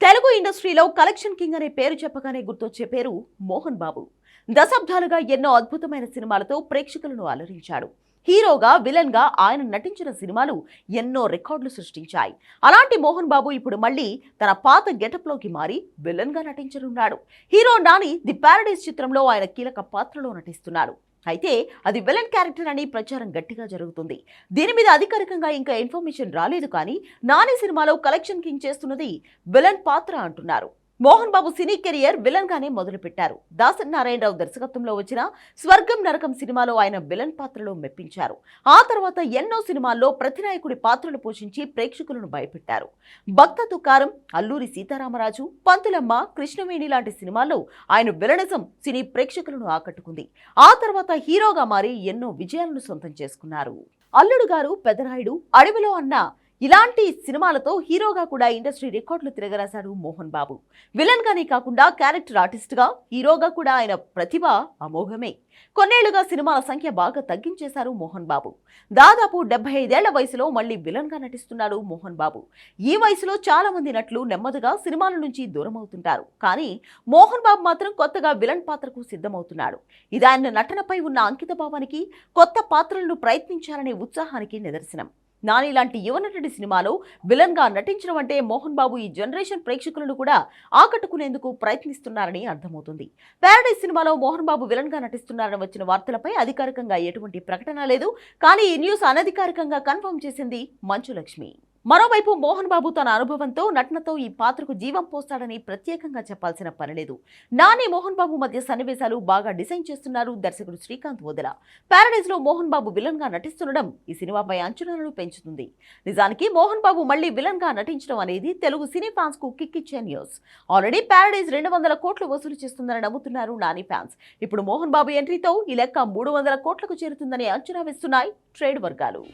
తెలుగు ఇండస్ట్రీలో collection king అనే పేరు చెప్పగానే గుర్తొచ్చే పేరు మోహన్ బాబు. దశాబ్దాలుగా ఎన్నో అద్భుతమైన సినిమాలతో ప్రేక్షకులను అలరించాడు. హీరోగా విలన్గా ఆయన నటించిన సినిమాలు ఎన్నో రికార్డులు సృష్టించాయి. అలాంటి మోహన్ బాబు ఇప్పుడు మళ్ళీ తన పాత గెటప్లోకి మారి విలన్గా నటించనున్నాడు. హీరో నాని ది పారడైజ్ చిత్రంలో ఆయన కీలక పాత్రలో నటిస్తున్నాడు. అయితే అది విలన్ క్యారెక్టర్ అని ప్రచారం గట్టిగా జరుగుతుంది. దీని మీద అధికారికంగా ఇంకా ఇన్ఫర్మేషన్ రాలేదు కానీ నాని సినిమాలో కలెక్షన్ కింగ్ చేస్తున్నది విలన్ పాత్ర అంటున్నారు. Mohan Babu cine career villain గానే మొదలుపెట్టారు. దాసరి నారాయణరావు దర్శకత్వంలో వచ్చిన స్వర్గం నరకం సినిమాలో ఆయన విలన్ పాత్రలో మెప్పించారు. ఆ తర్వాత ఎన్నో సినిమాల్లో ప్రతినాయకుడి పాత్రలు పోషించి ప్రేక్షకులను భయపెట్టారు. భక్త తుకారం అల్లూరి సీతారామరాజు పంతులమ్మ కృష్ణవేణి లాంటి సినిమాల్లో ఆయన విలనిజం సినీ ప్రేక్షకులను ఆకట్టుకుంది. ఆ తర్వాత హీరోగా మారి ఎన్నో విజయాలను సొంతం చేసుకున్నారు. అల్లుడు గారు పెదరాయుడు అడవిలో అన్న ఇలాంటి సినిమాలతో హీరోగా కూడా ఇండస్ట్రీ రికార్డులు తిరగరాశాడు మోహన్ బాబు. విలన్ గానే కాకుండా క్యారెక్టర్ ఆర్టిస్ట్గా హీరోగా కూడా ఆయన ప్రతిభ అమోఘమే. కొన్నేళ్ళుగా సినిమాల సంఖ్య బాగా తగ్గించేశారు మోహన్ బాబు. దాదాపు డెబ్బై ఐదేళ్ళ వయసులో మళ్ళీ విలన్గా నటిస్తున్నాడు మోహన్ బాబు. ఈ వయసులో చాలా మంది నటులు నెమ్మదిగా సినిమాల నుంచి దూరం అవుతుంటారు. కానీ మోహన్ బాబు మాత్రం కొత్తగా విలన్ పాత్రకు సిద్ధమవుతున్నాడు. ఇది ఆయన నటనపై ఉన్న అంకిత భావానికి కొత్త పాత్రలను ప్రయత్నించాలనే ఉత్సాహానికి నిదర్శనం. నాని లాంటి యువ నటుడి సినిమాలో విలన్గా నటించడం అంటే మోహన్ బాబు ఈ జనరేషన్ ప్రేక్షకులను కూడా ఆకట్టుకునేందుకు ప్రయత్నిస్తున్నారని అర్థమవుతుంది. ప్యారడైజ్ సినిమాలో మోహన్ బాబు విలన్గా నటిస్తున్నారని వచ్చిన వార్తలపై అధికారికంగా ఎటువంటి ప్రకటన లేదు. కానీ ఈ న్యూస్ అనధికారికంగా కన్ఫర్మ్ చేసింది మంచులక్ష్మి మరోవైపు మోహన్ బాబు తన అనుభవంతో నటనతో ఈ పాత్రకు జీవం పోస్తాడని ప్రత్యేకంగా చెప్పాల్సిన పనిలేదు నాని మోహన్ బాబు మధ్య సన్నివేశాలు బాగా డిజైన్ చేస్తున్నారు దర్శకుడు శ్రీకాంత్ వదల. ప్యారడైజ్లో మోహన్ బాబు విలన్గా నటిస్తుండడం ఈ సినిమాపై అంచనాలను పెంచుతుంది. నిజానికి మోహన్ బాబు మళ్ళీ విలన్గా నటించడం అనేది తెలుగు సినీ ఫ్యాన్స్కు కిక్కిచ్చే న్యూస్. ఆల్రెడీ ప్యారడైజ్ రెండు వందల కోట్లు వసూలు చేస్తుందని నమ్ముతున్నారు నాని ఫ్యాన్స్. ఇప్పుడు మోహన్ బాబు ఎంట్రీతో ఈ లెక్క మూడు వందల కోట్లకు చేరుతుందని అంచనా వేస్తున్నాయి ట్రేడ్ వర్గాలు.